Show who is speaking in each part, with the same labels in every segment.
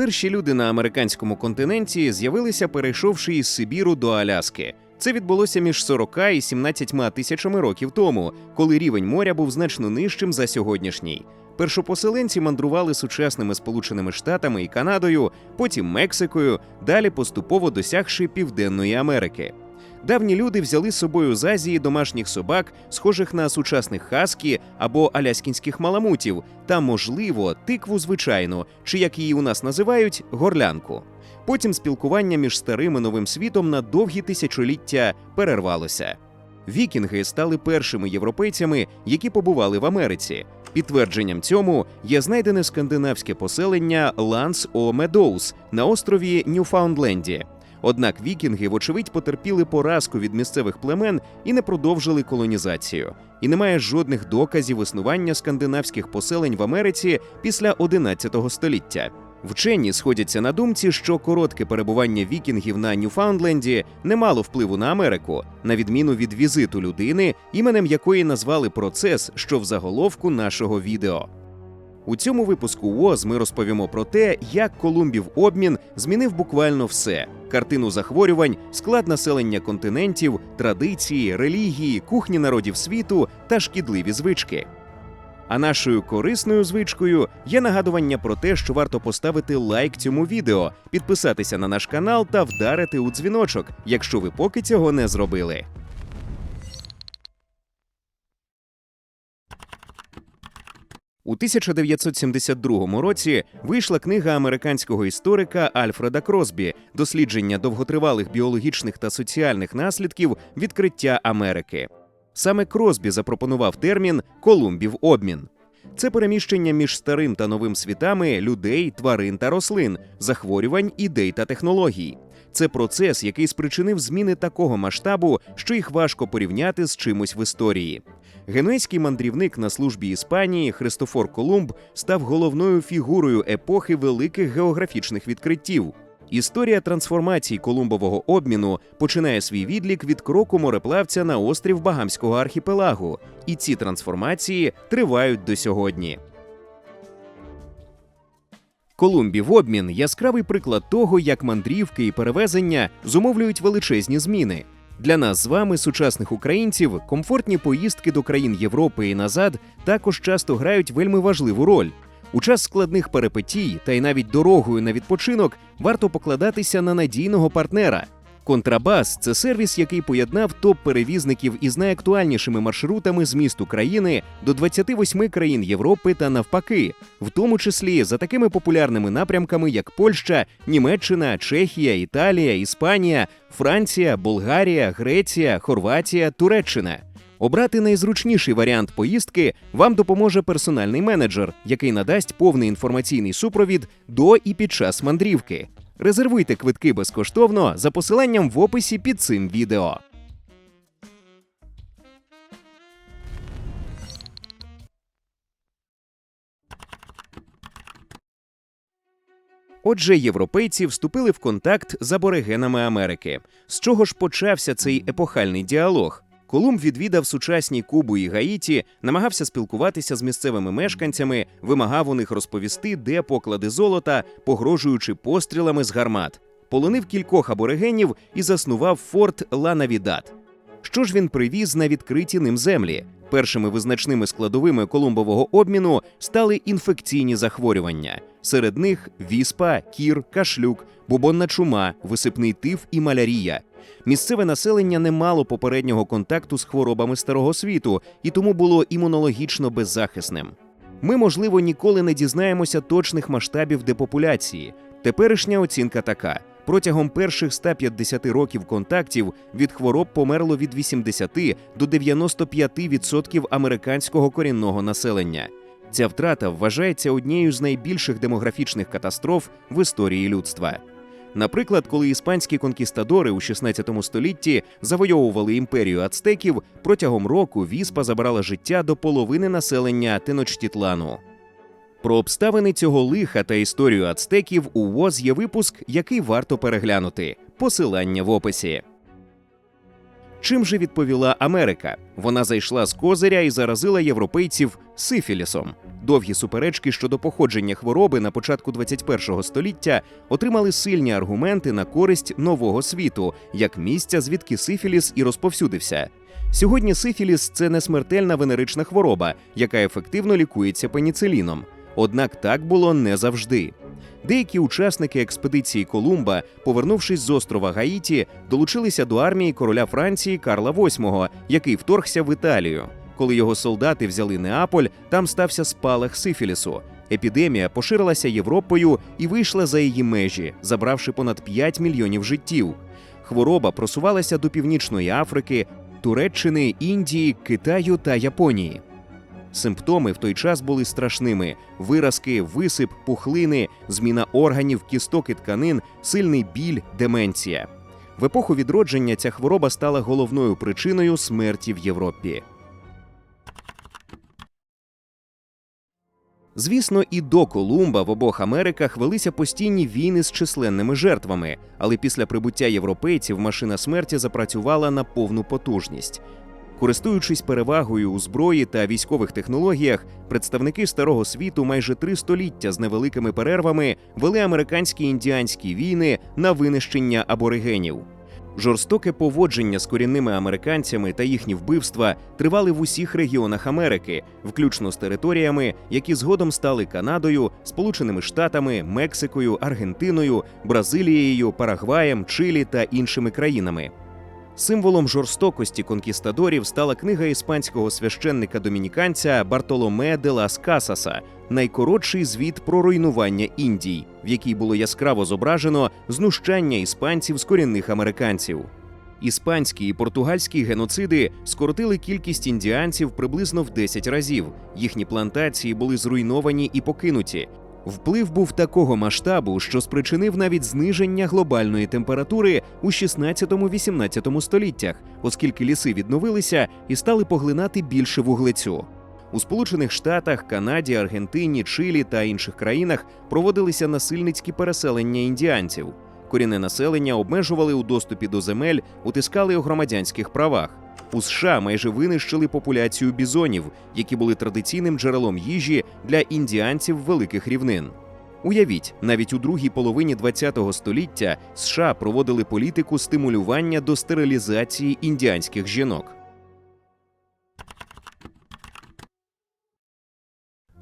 Speaker 1: Перші люди на американському континенті з'явилися, перейшовши із Сибіру до Аляски. Це відбулося між 40 і 17 тисячами років тому, коли рівень моря був значно нижчим за сьогоднішній. Першопоселенці мандрували сучасними Сполученими Штатами і Канадою, потім Мексикою, далі поступово досягши Південної Америки. Давні люди взяли з собою з Азії домашніх собак, схожих на сучасних хаскі або аляскінських маламутів, та, можливо, тикву звичайну, чи як її у нас називають, горлянку. Потім спілкування між старим і новим світом на довгі тисячоліття перервалося. Вікінги стали першими європейцями, які побували в Америці. Підтвердженням цьому є знайдене скандинавське поселення Ланс о Медоуз на острові Ньюфаундленді. Однак вікінги, вочевидь, потерпіли поразку від місцевих племен і не продовжили колонізацію. І немає жодних доказів існування скандинавських поселень в Америці після 11 століття. Вчені сходяться на думці, що коротке перебування вікінгів на Ньюфаундленді не мало впливу на Америку, на відміну від візиту людини, іменем якої назвали процес, що в заголовку нашого відео. У цьому випуску УОЗ ми розповімо про те, як Колумбів обмін змінив буквально все: картину захворювань, склад населення континентів, традиції, релігії, кухні народів світу та шкідливі звички. А нашою корисною звичкою є нагадування про те, що варто поставити лайк цьому відео, підписатися на наш канал та вдарити у дзвіночок, якщо ви поки цього не зробили. У 1972 році вийшла книга американського історика Альфреда Кросбі Дослідження довготривалих біологічних та соціальних наслідків відкриття Америки. Саме Кросбі запропонував термін Колумбів обмін. Це переміщення між старим та новим світами людей, тварин та рослин, захворювань, ідей та технологій. Це процес, який спричинив зміни такого масштабу, що їх важко порівняти з чимось в історії. Генуезький мандрівник на службі Іспанії Христофор Колумб став головною фігурою епохи великих географічних відкриттів. Історія трансформації Колумбового обміну починає свій відлік від кроку мореплавця на острів Багамського архіпелагу, і ці трансформації тривають до сьогодні. Колумбів обмін яскравий приклад того, як мандрівки і перевезення зумовлюють величезні зміни. Для нас з вами, сучасних українців, комфортні поїздки до країн Європи і назад також часто грають вельми важливу роль. У час складних перипетій та й навіть дорогою на відпочинок варто покладатися на надійного партнера. Контрабас це сервіс, який поєднав топ-перевізників із найактуальнішими маршрутами з міст України до 28 країн Європи та навпаки, в тому числі за такими популярними напрямками, як Польща, Німеччина, Чехія, Італія, Іспанія, Франція, Болгарія, Греція, Хорватія, Туреччина. Обрати найзручніший варіант поїздки вам допоможе персональний менеджер, який надасть повний інформаційний супровід до і під час мандрівки. Резервуйте квитки безкоштовно за посиланням в описі під цим відео. Отже, європейці вступили в контакт з аборигенами Америки. З чого ж почався цей епохальний діалог? Колумб відвідав сучасні Кубу і Гаїті, намагався спілкуватися з місцевими мешканцями, вимагав у них розповісти, де поклади золота, погрожуючи пострілами з гармат. Полонив кількох аборигенів і заснував форт Ла Навідат. Що ж він привіз на відкриті ним землі? Першими визначними складовими колумбового обміну стали інфекційні захворювання. Серед них віспа, кір, кашлюк, бубонна чума, висипний тиф і малярія. Місцеве населення не мало попереднього контакту з хворобами старого світу і тому було імунологічно беззахисним. Ми, можливо, ніколи не дізнаємося точних масштабів депопуляції. Теперішня оцінка така: протягом перших 150 років контактів від хвороб померло від 80 до 95% американського корінного населення. Ця втрата вважається однією з найбільших демографічних катастроф в історії людства. Наприклад, коли іспанські конкістадори у 16 столітті завойовували імперію ацтеків, протягом року віспа забрала життя до половини населення Теночтітлану. Про обставини цього лиха та історію ацтеків у ВОЗ є випуск, який варто переглянути. Посилання в описі. Чим же відповіла Америка? Вона зайшла з козиря і заразила європейців сифілісом. Довгі суперечки щодо походження хвороби на початку 21-го століття отримали сильні аргументи на користь нового світу, як місця, звідки сифіліс і розповсюдився. Сьогодні сифіліс це не смертельна венерична хвороба, яка ефективно лікується пеніциліном. Однак так було не завжди. Деякі учасники експедиції Колумба, повернувшись з острова Гаїті, долучилися до армії короля Франції Карла VIII, який вторгся в Італію. Коли його солдати взяли Неаполь, там стався спалах сифілісу. Епідемія поширилася Європою і вийшла за її межі, забравши понад 5 мільйонів життів. Хвороба просувалася до Північної Африки, Туреччини, Індії, Китаю та Японії. Симптоми в той час були страшними: виразки, висип, пухлини, зміна органів, кісток і тканин, сильний біль, деменція. В епоху відродження ця хвороба стала головною причиною смерті в Європі. Звісно, і до Колумба в обох Америках велися постійні війни з численними жертвами, але після прибуття європейців машина смерті запрацювала на повну потужність. Користуючись перевагою у зброї та військових технологіях, представники старого світу майже три століття з невеликими перервами вели американські індіанські війни на винищення аборигенів. Жорстоке поводження з корінними американцями та їхні вбивства тривали в усіх регіонах Америки, включно з територіями, які згодом стали Канадою, Сполученими Штатами, Мексикою, Аргентиною, Бразилією, Парагваєм, Чилі та іншими країнами. Символом жорстокості конкістадорів стала книга іспанського священника домініканця Бартоломе де лас Касаса Найкоротший звіт про руйнування Індій, в якій було яскраво зображено знущання іспанців з корінних американців. Іспанські і португальські геноциди скоротили кількість індіанців приблизно в 10 разів. Їхні плантації були зруйновані і покинуті. Вплив був такого масштабу, що спричинив навіть зниження глобальної температури у 16-18 століттях, оскільки ліси відновилися і стали поглинати більше вуглецю. У Сполучених Штатах, Канаді, Аргентині, Чилі та інших країнах проводилися насильницькі переселення індіанців. Корінне населення обмежували у доступі до земель, утискали у громадянських правах. У США майже винищили популяцію бізонів, які були традиційним джерелом їжі для індіанців великих рівнин. Уявіть, навіть у другій половині ХХ століття США проводили політику стимулювання до стерилізації індіанських жінок.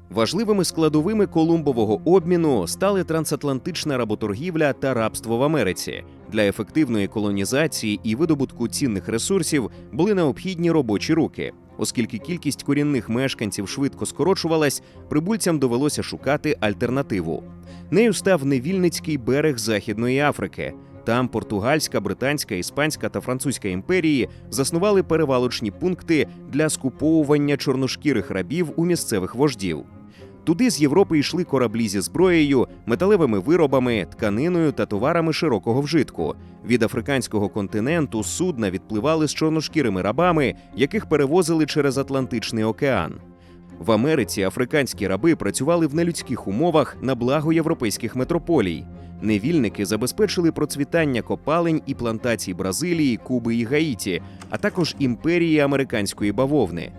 Speaker 1: Важливими складовими колумбового обміну стали трансатлантична работоргівля та рабство в Америці. Для ефективної колонізації і видобутку цінних ресурсів були необхідні робочі руки. Оскільки кількість корінних мешканців швидко скорочувалась, прибульцям довелося шукати альтернативу. Нею став невільницький берег Західної Африки. Там португальська, британська, іспанська та французька імперії заснували перевалочні пункти для скуповування чорношкірих рабів у місцевих вождів. Туди з Європи йшли кораблі зі зброєю, металевими виробами, тканиною та товарами широкого вжитку. Від африканського континенту судна відпливали з чорношкірими рабами, яких перевозили через Атлантичний океан. В Америці африканські раби працювали в нелюдських умовах на благо європейських метрополій. Невільники забезпечили процвітання копалень і плантацій Бразилії, Куби і Гаїті, а також імперії американської бавовни.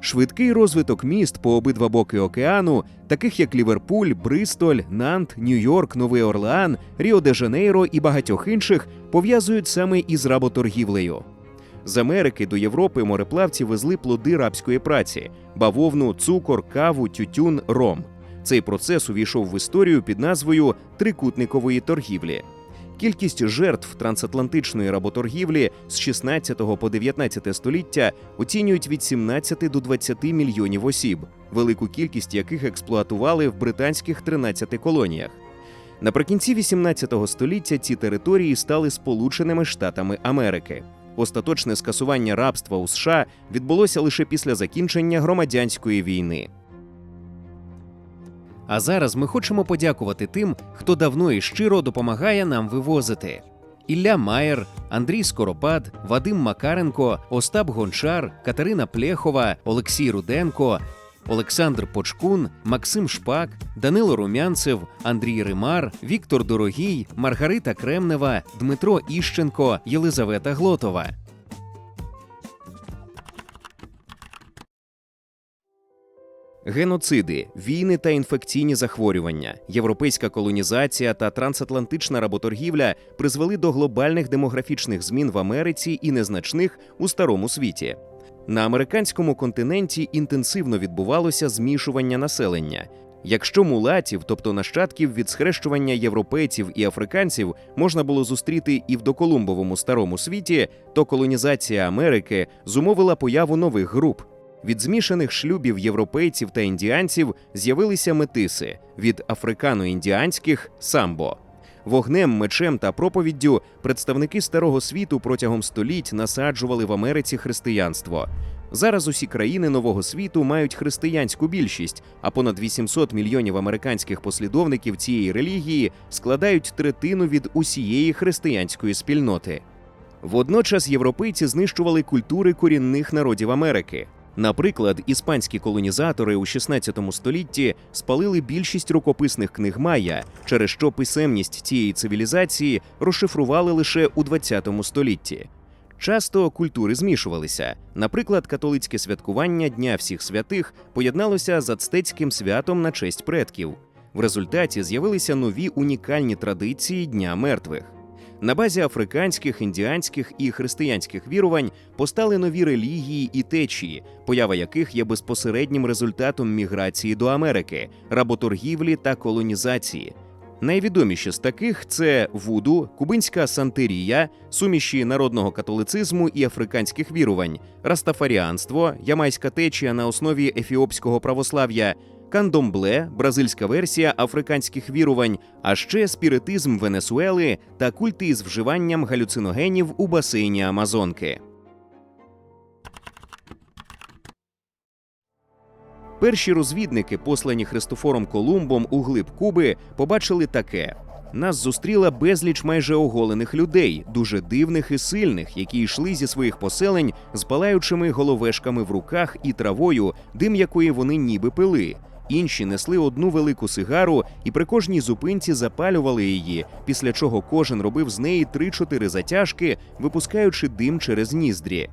Speaker 1: Швидкий розвиток міст по обидва боки океану, таких як Ліверпуль, Бристоль, Нант, Нью-Йорк, Новий Орлеан, Ріо-де-Жанейро і багатьох інших, пов'язують саме із работоргівлею. З Америки до Європи мореплавці везли плоди рабської праці: бавовну, цукор, каву, тютюн, ром. Цей процес увійшов в історію під назвою трикутникової торгівлі. Кількість жертв трансатлантичної работоргівлі з 16 по 19 століття оцінюють від 17 до 20 мільйонів осіб, велику кількість яких експлуатували в британських 13 колоніях. Наприкінці 18 століття ці території стали Сполученими Штатами Америки. Остаточне скасування рабства у США відбулося лише після закінчення громадянської війни. А зараз ми хочемо подякувати тим, хто давно і щиро допомагає нам вивозити. Ілля Маєр, Андрій Скоропад, Вадим Макаренко, Остап Гончар, Катерина Плєхова, Олексій Руденко, Олександр Почкун, Максим Шпак, Данило Румянцев, Андрій Римар, Віктор Дорогій, Маргарита Кремнева, Дмитро Іщенко, Єлизавета Глотова. Геноциди, війни та інфекційні захворювання, європейська колонізація та трансатлантична работоргівля призвели до глобальних демографічних змін в Америці і незначних у старому світі. На американському континенті інтенсивно відбувалося змішування населення. Якщо мулатів, тобто нащадків від схрещування європейців і африканців, можна було зустріти і в доколумбовому старому світі, то колонізація Америки зумовила появу нових груп. Від змішаних шлюбів європейців та індіанців з'явилися метиси від африкано-індіанських самбо. Вогнем, мечем та проповіддю представники старого світу протягом століть насаджували в Америці християнство. Зараз усі країни нового світу мають християнську більшість, а понад 800 мільйонів американських послідовників цієї релігії складають третину від усієї християнської спільноти. Водночас європейці знищували культури корінних народів Америки. Наприклад, іспанські колонізатори у 16 столітті спалили більшість рукописних книг Майя, через що писемність цієї цивілізації розшифрували лише у 20 столітті. Часто культури змішувалися. Наприклад, католицьке святкування Дня всіх святих поєдналося з ацтецьким святом на честь предків. В результаті з'явилися нові унікальні традиції Дня мертвих. На базі африканських, індіанських і християнських вірувань постали нові релігії і течії, поява яких є безпосереднім результатом міграції до Америки, работоргівлі та колонізації. Найвідоміші з таких це вуду, кубинська сантерія, суміші народного католицизму і африканських вірувань, растафаріанство, ямайська течія на основі ефіопського православ'я, кандомбле, бразильська версія африканських вірувань, а ще спіритизм Венесуели та культи із вживанням галюциногенів у басейні Амазонки. Перші розвідники, послані Христофором Колумбом у глиб Куби, побачили таке. Нас зустріла безліч майже оголених людей, дуже дивних і сильних, які йшли зі своїх поселень з палаючими головешками в руках і травою, дим якої вони ніби пили. Інші несли одну велику сигару і при кожній зупинці запалювали її, після чого кожен робив з неї 3-4 затяжки, випускаючи дим через ніздрі.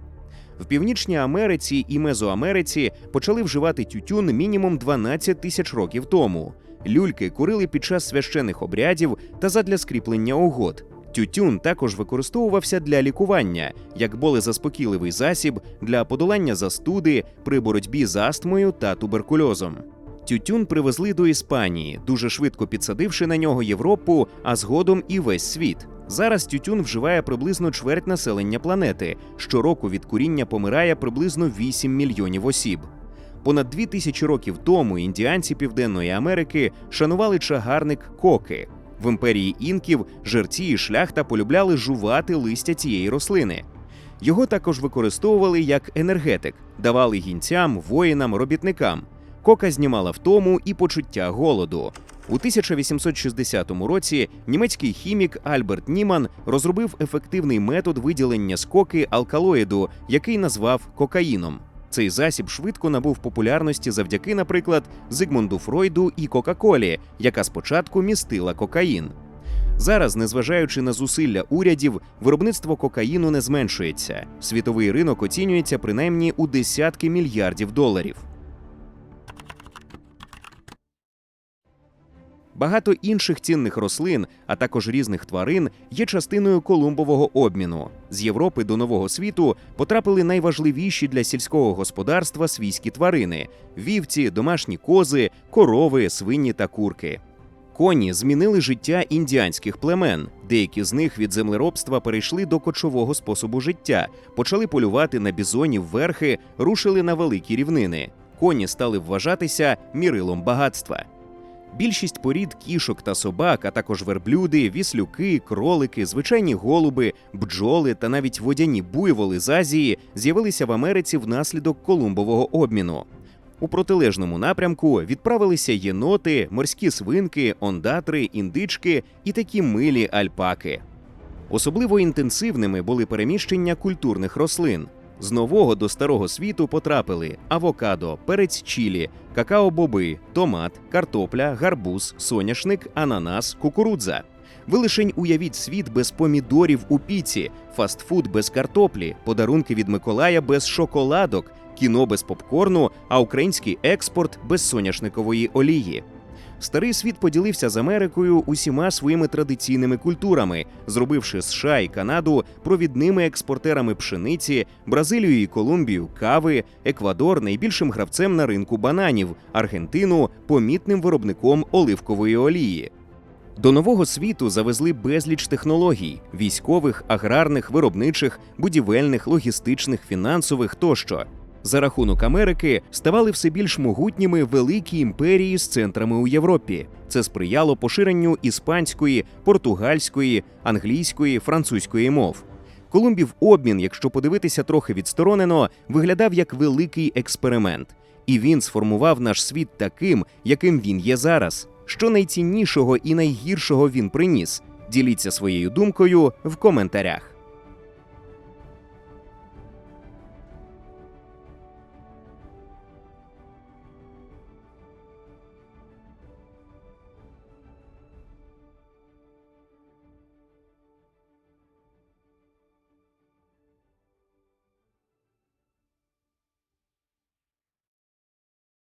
Speaker 1: В Північній Америці і Мезоамериці почали вживати тютюн мінімум 12 тисяч років тому. Люльки курили під час священих обрядів та задля скріплення угод. Тютюн також використовувався для лікування, як болезаспокійливий засіб для подолання застуди при боротьбі з астмою та туберкульозом. Тютюн привезли до Іспанії, дуже швидко підсадивши на нього Європу, а згодом і весь світ. Зараз тютюн вживає приблизно чверть населення планети. Щороку від куріння помирає приблизно 8 мільйонів осіб. Понад дві тисячі років тому індіанці Південної Америки шанували чагарник коки. В імперії інків жерці і шляхта полюбляли жувати листя цієї рослини. Його також використовували як енергетик, давали гінцям, воїнам, робітникам. Кока знімала втому і почуття голоду. У 1860 році німецький хімік Альберт Німан розробив ефективний метод виділення з коки алкалоїду, який назвав кокаїном. Цей засіб швидко набув популярності завдяки, наприклад, Зигмунду Фройду і Кока-Колі, яка спочатку містила кокаїн. Зараз, незважаючи на зусилля урядів, виробництво кокаїну не зменшується. Світовий ринок оцінюється принаймні у десятки мільярдів доларів. Багато інших цінних рослин, а також різних тварин, є частиною колумбового обміну. З Європи до Нового світу потрапили найважливіші для сільського господарства свійські тварини: вівці, домашні кози, корови, свині та курки. Коні змінили життя індіанських племен. Деякі з них від землеробства перейшли до кочового способу життя, почали полювати на бізонів верхи, рушили на великі рівнини. Коні стали вважатися мірилом багатства. Більшість порід кішок та собак, а також верблюди, віслюки, кролики, звичайні голуби, бджоли та навіть водяні буйволи з Азії з'явилися в Америці внаслідок колумбового обміну. У протилежному напрямку відправилися єноти, морські свинки, ондатри, індички і такі милі альпаки. Особливо інтенсивними були переміщення культурних рослин. З нового до старого світу потрапили авокадо, перець чілі, какао-боби, томат, картопля, гарбуз, соняшник, ананас, кукурудза. Ви лишень уявіть світ без помідорів у піці, фастфуд без картоплі, подарунки від Миколая без шоколадок, кіно без попкорну, а український експорт без соняшникової олії. Старий світ поділився з Америкою усіма своїми традиційними культурами, зробивши США і Канаду провідними експортерами пшениці, Бразилію і Колумбію кави, Еквадор найбільшим гравцем на ринку бананів, Аргентину помітним виробником оливкової олії. До нового світу завезли безліч технологій: військових, аграрних, виробничих, будівельних, логістичних, фінансових тощо. За рахунок Америки ставали все більш могутніми великі імперії з центрами у Європі. Це сприяло поширенню іспанської, португальської, англійської, французької мов. Колумбів обмін, якщо подивитися трохи відсторонено, виглядав як великий експеримент, і він сформував наш світ таким, яким він є зараз. Що найціннішого і найгіршого він приніс? Діліться своєю думкою в коментарях.